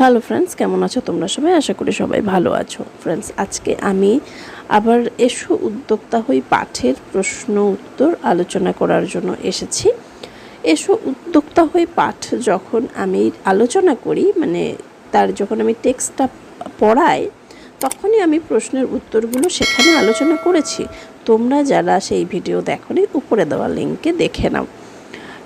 Hello friends কেমন আছো তোমরা সবাই? আশা করি সবাই ভালো আছো। ফ্রেন্ডস আজকে আমি আবার এসো উদ্যোক্তা হই পাঠের প্রশ্ন উত্তর আলোচনা করার জন্য এসেছি। এসো উদ্যোক্তা হই পাঠ যখন আমি আলোচনা করি মানে তার যখন আমি টেক্সটটা পড়াই, তখনই আমি প্রশ্নের উত্তরগুলো সেখানে আলোচনা করেছি। তোমরা যারা সেই ভিডিও দেখোনি, উপরে দেওয়া লিঙ্কে দেখে নাও।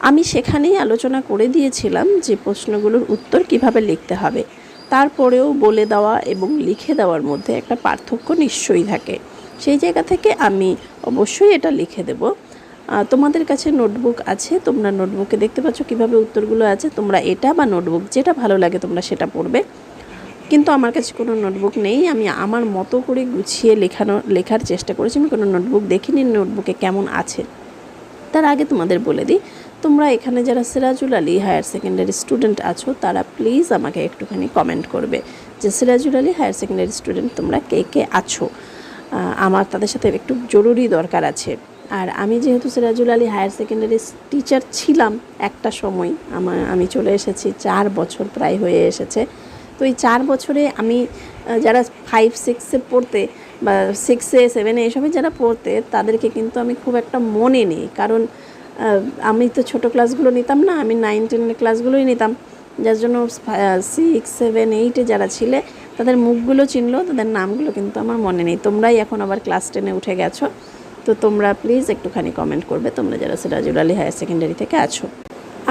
আমি সেখানেই আলোচনা করে দিয়েছিলাম যে প্রশ্নগুলোর উত্তর কীভাবে লিখতে হবে। তারপরেও বলে দেওয়া এবং লিখে দেওয়ার মধ্যে একটা পার্থক্য নিশ্চয়ই থাকে। সেই জায়গা থেকে আমি অবশ্যই এটা লিখে দেব। তোমাদের কাছে নোটবুক আছে? তোমরা নোটবুকে দেখতে পাচ্ছ কীভাবে উত্তরগুলো আছে। তোমরা এটা বা নোটবুক যেটা ভালো লাগে তোমরা সেটা পড়বে। কিন্তু আমার কাছে কোনো নোটবুক নেই। আমি আমার মতো করে গুছিয়ে লেখানো, লেখার চেষ্টা করেছি। আমি কোনো নোটবুক দেখিনি। নোটবুকে কেমন আছে? তার আগে তোমাদের বলে দিই তোমরা এখানে যারা Sirajul Ali higher secondary student আছো, তারা প্লিজ আমাকে একটুখানি কমেন্ট করবে যে Sirajul Ali higher secondary student তোমরা কে কে আছো? আমার তাদের সাথে একটু জরুরি দরকার আছে। আর আমি যেহেতু Sirajul Ali higher secondary teacher ছিলাম একটা সময় আমার আমি চলে এসেছি, চার বছর প্রায় হয়ে এসেছে। তো এই চার বছরে আমি যারা ফাইভ সিক্সে পড়তে বা সিক্সে সেভেনে এসবে যারা পড়তে, তাদেরকে কিন্তু আমি খুব একটা মনে নেই। কারণ আমি তো ছোট ক্লাসগুলো নিতাম না, আমি নাইন টেনের ক্লাসগুলোই নিতাম। যার জন্য সিক্স সেভেন এইটে যারা ছিলে, তাদের মুখগুলো চিনলো, তাদের নামগুলো কিন্তু আমার মনে নেই। তোমরাই এখন আবার ক্লাস টেনে উঠে গেছো, তো তোমরা প্লিজ একটুখানি কমেন্ট করবে, তোমরা যারা সিরাজুল আলী হায়ার সেকেন্ডারি থেকে আছো।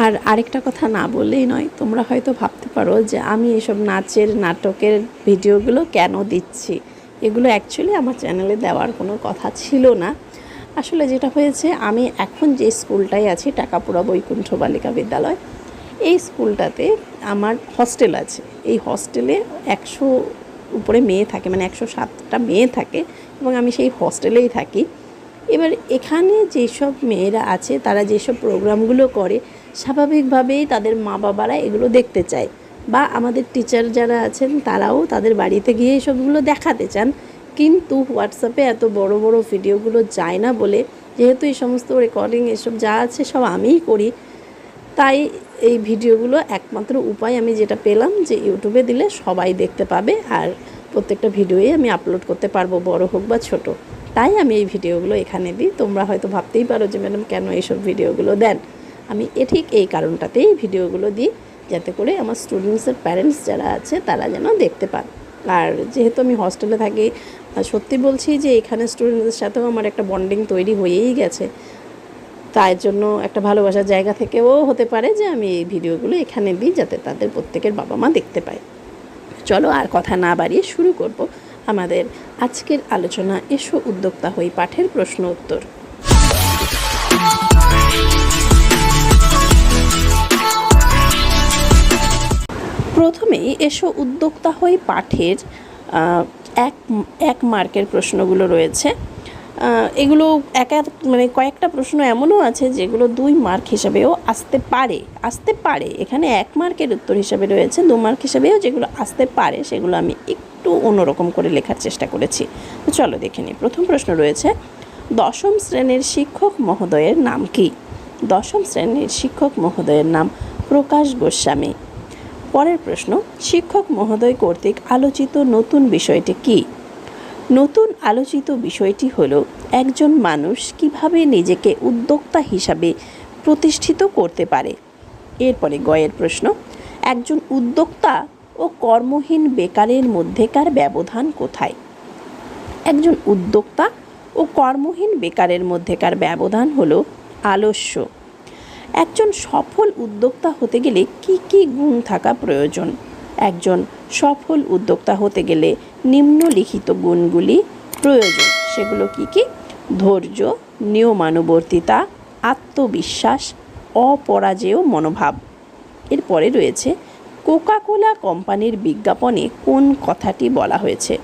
আর আরেকটা কথা না বললেই নয়, তোমরা হয়তো ভাবতে পারো যে আমি এসব নাচের, নাটকের ভিডিওগুলো কেন দিচ্ছি? এগুলো অ্যাকচুয়ালি আমার চ্যানেলে দেওয়ার কোনো কথা ছিল না। আসলে যেটা হয়েছে, আমি এখন যে স্কুলটায় আছি, টাকাপুরা বৈকুণ্ঠ বালিকা বিদ্যালয়, এই স্কুলটাতে আমার হস্টেল আছে। এই হস্টেলে একশো উপরে মেয়ে থাকে মানে একশো সাতটা মেয়ে থাকে এবং আমি সেই হস্টেলেই থাকি। এবার এখানে যেসব মেয়েরা আছে, তারা যেসব প্রোগ্রামগুলো করে, স্বাভাবিকভাবেই তাদের মা বাবারা এগুলো দেখতে চায়। বা আমাদের টিচার যারা আছেন, তারাও তাদের বাড়িতে গিয়ে এসবগুলো দেখাতে চান। কিন্তু হোয়াটসঅ্যাপে এত বড় বড় ভিডিওগুলো যায় না বলে যেহেতু এই সমস্ত রেকর্ডিং এসব যা আছে সব আমিই করি। তাই এই ভিডিওগুলো একমাত্র উপায় আমি যেটা পেলাম যে ইউটিউবে দিলে সবাই দেখতে পাবে আর প্রত্যেকটা ভিডিওই আমি আপলোড করতে পারব, বড় হোক বা ছোট। তাই আমি এই ভিডিওগুলো এখানে দিই। তোমরা হয়তো ভাবতেই পারো যে, ম্যাডাম, কেন এইসব ভিডিওগুলো দেন? আমি এ ঠিক এই কারণটাতেই ভিডিওগুলো দিই, যাতে করে আমার স্টুডেন্টসের প্যারেন্টস যারা আছে, তারা যেন দেখতে পান। আর যেহেতু আমি হস্টেলে থাকি সত্যি বলছি যে এখানে স্টুডেন্টদের সাথেও আমার একটা বন্ডিং তৈরি হয়েই গেছে। তাই জন্য একটা ভালোবাসার জায়গা থেকেও হতে পারে যে আমি এই ভিডিওগুলো এখানে দিই যাতে তাদের প্রত্যেকের বাবা মা দেখতে পায়। চলো আর কথা না বাড়িয়ে শুরু করব। আমাদের আজকের আলোচনা, এসো উদ্যোক্তা হই পাঠের প্রশ্ন উত্তর। প্রথমেই এসো উদ্যোক্তা হই পাঠের এক এক মার্কের প্রশ্নগুলো রয়েছে। এগুলো এক এক মানে কয়েকটা প্রশ্ন এমনও আছে যেগুলো দুই মার্ক হিসাবেও আসতে পারে আসতে পারে। এখানে এক মার্কের উত্তর হিসাবে রয়েছে, দু মার্ক হিসাবেও যেগুলো আসতে পারে সেগুলো আমি একটু অন্যরকম করে লেখার চেষ্টা করেছি। তো চলো দেখে নিই। প্রথম প্রশ্ন রয়েছে, দশম শ্রেণির শিক্ষক মহোদয়ের নাম কি? দশম শ্রেণির শিক্ষক মহোদয়ের নাম প্রকাশ গোস্বামী। পরের প্রশ্ন, শিক্ষক মহোদয় কর্তৃক আলোচিত নতুন বিষয়টি কি? নতুন আলোচিত বিষয়টি হলো, একজন মানুষ কীভাবে নিজেকে উদ্যোক্তা হিসাবে প্রতিষ্ঠিত করতে পারে? এরপরে গয়ের প্রশ্ন, একজন উদ্যোক্তা ও কর্মহীন বেকারের মধ্যেকার ব্যবধান কোথায়? একজন উদ্যোক্তা ও কর্মহীন বেকারের মধ্যেকার ব্যবধান হলো আলস্য। একজন সফল উদ্যোক্তা হতে গেলে কি কি গুণ থাকা প্রয়োজন? একজন সফল উদ্যোক্তা হতে গেলে নিম্নলিখিত গুণগুলি প্রয়োজন। সেগুলো কি কি? ধৈর্য, নিয়মানুবর্তিতা, আত্মবিশ্বাস, অপরাজেয় মনোভাব। এরপরে রয়েছে কোকাকোলা কোম্পানির বিজ্ঞাপনে কোন কথাটি বলা হয়েছে?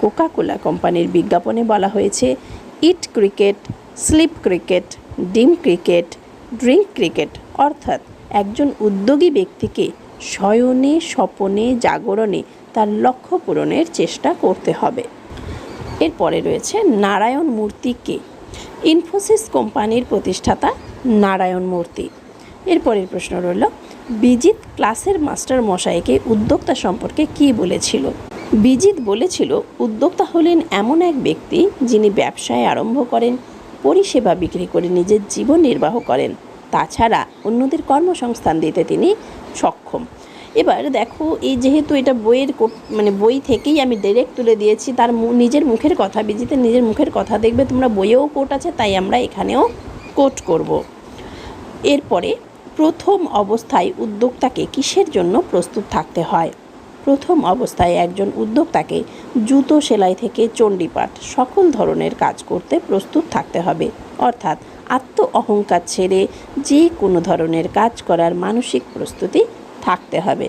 কোকাকোলা কোম্পানির বিজ্ঞাপনে বলা হয়েছে, eat cricket, sleep cricket, dream cricket drink cricket, অর্থাৎ একজন উদ্যোগী ব্যক্তিকে শয়নে, স্বপনে, জাগরণে তার লক্ষ্য পূরণের চেষ্টা করতে হবে। এরপরে রয়েছে নারায়ণ মূর্তিকে ইনফোসিস কোম্পানির প্রতিষ্ঠাতা নারায়ণ মূর্তি। এরপরের প্রশ্ন রইল, বিজিত ক্লাসের মাস্টার মশাইকে উদ্যোক্তা সম্পর্কে কী বলেছিল? বিজিত বলেছিল, উদ্যোক্তা হলেন এমন এক ব্যক্তি যিনি ব্যবসায় আরম্ভ করেন পরিষেবা বিক্রি করে নিজের জীবন নির্বাহ করেন। তাছাড়া অন্যদের কর্মসংস্থান দিতে তিনি সক্ষম। এবার দেখো, এই যেহেতু এটা বইয়ের মানে বই থেকেই আমি ডাইরেক্ট তুলে দিয়েছি, তার নিজের মুখের কথা, বিজিতের নিজের মুখের কথা দেখবে, তোমরা বইয়েও কোট আছে, তাই আমরা এখানেও কোট করব। এরপরে প্রথম অবস্থায় উদ্যোক্তাকে কিসের জন্য প্রস্তুত থাকতে হয়? প্রথম অবস্থায় একজন উদ্যোক্তাকে জুতো সেলাই থেকে চণ্ডীপাঠ, সকল ধরনের কাজ করতে প্রস্তুত থাকতে হবে। অর্থাৎ আত্ম অহংকার ছেড়ে যে কোনো ধরনের কাজ করার মানসিক প্রস্তুতি থাকতে হবে।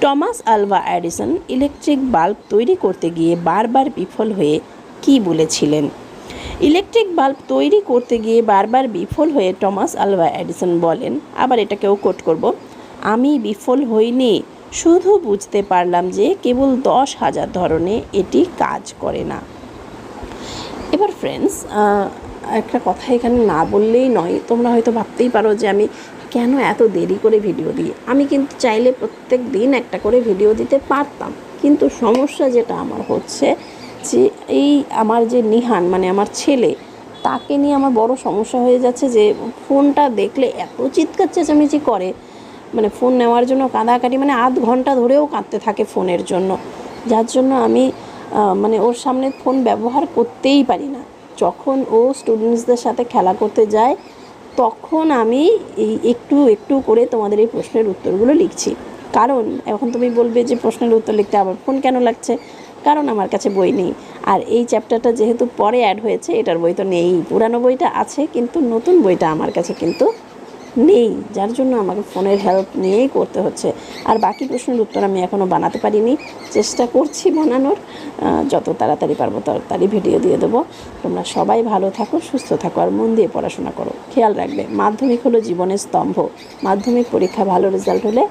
Thomas Alva Edison electric bulb তৈরি করতে গিয়ে বারবার বিফল হয়ে কী বলেছিলেন? ইলেকট্রিক বাল্ব তৈরি করতে গিয়ে বারবার বিফল হয়ে টমাস আলভা এডিসন বলেন, আবার এটাকেও কোট করব, আমি বিফল হইনি। শুধু বুঝতে পারলাম যে কেবল দশ হাজার ধরনে এটি কাজ করে না। এবার ফ্রেন্ডস একটা কথা এখানে না বললেই নয়, তোমরা হয়তো ভাবতেই পারো যে আমি কেন এত দেরি করে ভিডিও দিই। আমি কিন্তু চাইলে প্রত্যেক দিন একটা করে ভিডিও দিতে পারতাম। কিন্তু সমস্যা যেটা আমার হচ্ছে যে এই আমার যে নিহান মানে আমার ছেলে, তাকে নিয়ে আমার বড় সমস্যা হয়ে যাচ্ছে যে ফোনটা দেখলে এত চিৎকার চেঁচামেচি করে মানে ফোন নেওয়ার জন্য কাঁদাকাটি মানে আধ ঘণ্টা ধরেও কাঁদতে থাকে ফোনের জন্য। যার জন্য আমি মানে ওর সামনে ফোন ব্যবহার করতেই পারি না। যখন ও স্টুডেন্টসদের সাথে খেলা করতে যায়, তখন আমি এই একটু একটু করে তোমাদের এই প্রশ্নের উত্তরগুলো লিখছি। কারণ, এখন তুমি বলবে যে প্রশ্নের উত্তর লিখতে আবার ফোন কেন লাগছে? কারণ আমার কাছে বই নেই। আর এই চ্যাপ্টারটা যেহেতু পরে অ্যাড হয়েছে, এটার বই তো নেই। পুরানো বইটা আছে, কিন্তু নতুন বইটা আমার কাছে কিন্তু নেই, যার জন্য আমাকে ফোনের হেল্প নিয়েই করতে হচ্ছে। আর বাকি প্রশ্নের উত্তর আমি এখনও বানাতে পারিনি। চেষ্টা করছি বানানোর। যত তাড়াতাড়ি পারব তাড়াতাড়ি ভিডিও দিয়ে দেবো। তোমরা সবাই ভালো থাকো, সুস্থ থাকো আর মন দিয়ে পড়াশোনা করো। খেয়াল রাখবে, মাধ্যমিক হলো জীবনের স্তম্ভ। মাধ্যমিক পরীক্ষা ভালো রেজাল্ট হলে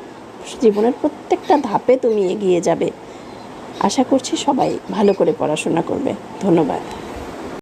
জীবনের প্রত্যেকটা ধাপে তুমি এগিয়ে যাবে। আশা করছি সবাই ভালো করে পড়াশোনা করবে। ধন্যবাদ।